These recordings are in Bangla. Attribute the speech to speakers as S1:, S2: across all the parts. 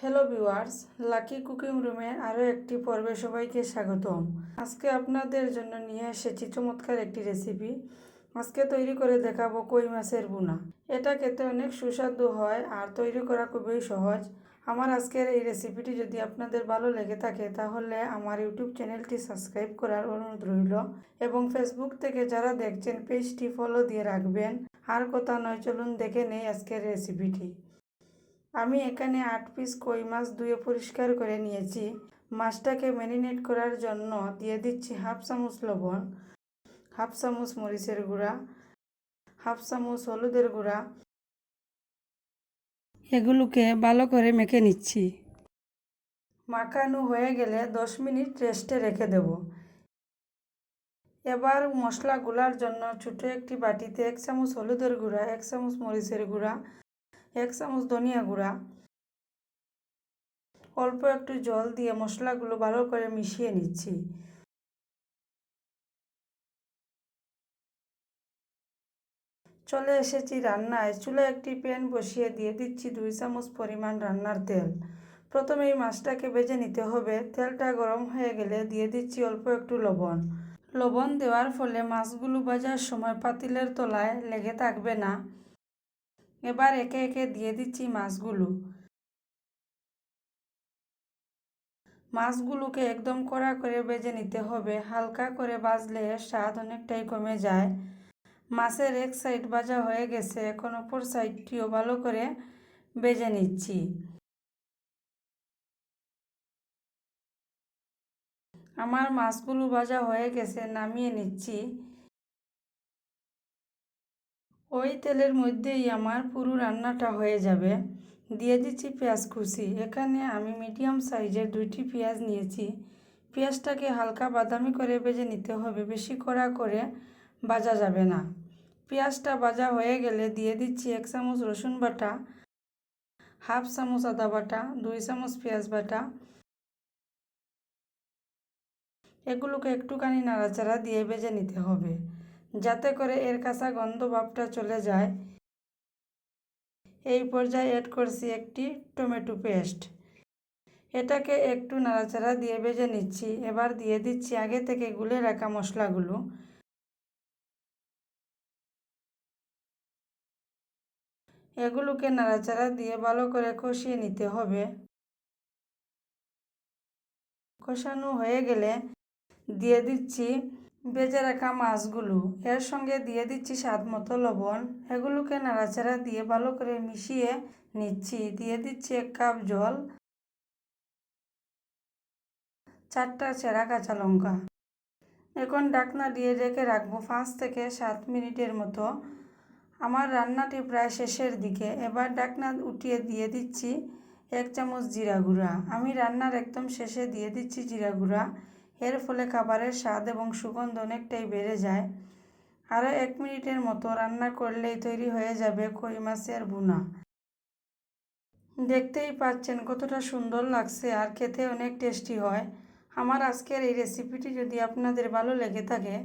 S1: হ্যালো ভিউয়ার্স লাকি কুকিং রুমে আরও একটি পর্বে সবাইকে স্বাগতম। আজকে আপনাদের জন্য নিয়ে এসেছি চমৎকার একটি রেসিপি আজকে তৈরি করে দেখাবো কই মাছের বুনা এটা খেতে অনেক সুস্বাদু হয় আর তৈরি করা খুবই সহজ। আমার আজকের এই রেসিপিটি যদি আপনাদের ভালো লেগে থাকে, তাহলে আমার ইউটিউব চ্যানেলটি সাবস্ক্রাইব করার অনুরোধ রইল এবং ফেসবুক থেকে যারা দেখছেন পেজটি ফলো দিয়ে রাখবেন। আর কথা নয়, চলুন দেখে নেই আজকের রেসিপিটি আমি এখানে আট পিস কই মাছ ধুয়ে পরিষ্কার করে নিয়েছি। মাছটাকে ম্যারিনেট করার জন্য দিয়ে দিচ্ছি হাফ চামচ লবণ, হাফ চামচ মরিচের গুঁড়া, হাফ চামচ হলুদের গুঁড়া। এগুলোকে ভালো করে মেখে নিচ্ছি। মাখানো হয়ে গেলে দশ মিনিট রেস্টে রেখে দেব। এবার মশলাগুলার জন্য ছোটো একটি বাটিতে এক চামচ হলুদের গুঁড়া, এক চামচ মরিচের গুঁড়া এক চামচ ধনিয়া গুঁড়া, অল্প একটু জল দিয়ে মশলাগুলো ভালো করে মিশিয়ে নিচ্ছি। চলে এসেছি রান্নায়। চুলে একটি প্যান বসিয়ে দিয়ে দিচ্ছি দুই চামচ পরিমাণ রান্নার তেল। প্রথমে এই মাছটাকে ভেজে নিতে হবে। তেলটা গরম হয়ে গেলে দিয়ে দিচ্ছি অল্প একটু লবণ। লবণ দেওয়ার ফলে মাছগুলো ভাজার সময় পাতিলের তলায় লেগে থাকবে না। এবার একে একে দিয়ে দিচ্ছি মাছগুলো। মাছগুলোকে একদম কড়া করে বেজে নিতে হবে। হালকা করে বাজলে স্বাদ অনেকটাই কমে যায়। মাছের এক সাইড ভাজা হয়ে গেছে। এখন অপর সাইডটিও ভালো করে বেজে নিচ্ছি। আমার মাছগুলো ভাজা হয়ে গেছে, নামিয়ে নিচ্ছি। ওই তেলের মধ্যেই আমার পুরো রান্নাটা হয়ে যাবে। দিয়ে দিচ্ছি পেঁয়াজ কুচি। এখানে আমি মিডিয়াম সাইজের দুইটি পেঁয়াজ নিয়েছি। পেঁয়াজটাকে হালকা বাদামি করে ভেজে নিতে হবে। বেশি কড়া করে ভাজা যাবে না। পেঁয়াজটা ভাজা হয়ে গেলে দিয়ে দিচ্ছি এক চামচ রসুন বাটা, হাফ চামচ আদা বাটা, দুই চামচ পেঁয়াজ বাটা। এগুলোকে একটুখানি নাড়াচাড়া দিয়ে ভেজে নিতে হবে। যাতে করে এর কাঁচা গন্ধ ভাবটা চলে যায়। এই পর্যায়ে অ্যাড করছি একটি টমেটো পেস্ট এটাকে একটু নাড়াচাড়া দিয়ে ভেজে নিচ্ছি। এবার দিয়ে দিচ্ছি আগে থেকে গুলে রাখা মশলাগুলো। এগুলোকে নাড়াচাড়া দিয়ে ভালো করে কষিয়ে নিতে হবে। কষানো হয়ে গেলে দিয়ে দিচ্ছি বেজে রাখা মাছগুলো এর সঙ্গে দিয়ে দিচ্ছি স্বাদ মতো লবণ। এগুলোকে নাড়াচাড়া দিয়ে ভালো করে মিশিয়ে নিচ্ছি। দিয়ে দিচ্ছি এক কাপ জল, চারটা চেরা কাঁচা লঙ্কা। এখন ডাকনা দিয়ে রেখে রাখব পাঁচ থেকে সাত মিনিটের মতো। আমার রান্নাটি প্রায় শেষের দিকে। এবার ডাকনা উঠিয়ে দিয়ে দিচ্ছি এক চামচ জিরা গুঁড়া। আমি রান্নার একদম শেষে দিয়ে দিচ্ছি জিরা গুঁড়া। এর ফলে খাবারের স্বাদ এবং সুগন্ধ অনেকটাই বেড়ে যায়। আরও এক মিনিটের মতো রান্না করলেই তৈরি হয়ে যাবে কই মাছের বুনা দেখতেই পাচ্ছেন কতটা সুন্দর লাগছে আর খেতে অনেক টেস্টি হয়। আমার আজকের এই রেসিপিটি যদি আপনাদের ভালো লেগে থাকে,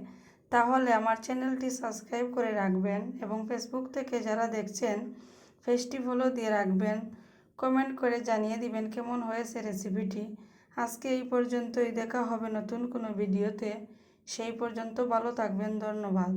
S1: তাহলে আমার চ্যানেলটি সাবস্ক্রাইব করে রাখবেন এবং ফেসবুক থেকে যারা দেখছেন ফলো দিয়ে রাখবেন। কমেন্ট করে জানিয়ে দিবেন কেমন হয়েছে রেসিপিটি। আজকে এই পর্যন্তই দেখা হবে নতুন কোনো ভিডিওতে। সেই পর্যন্ত ভালো থাকবেন ধন্যবাদ।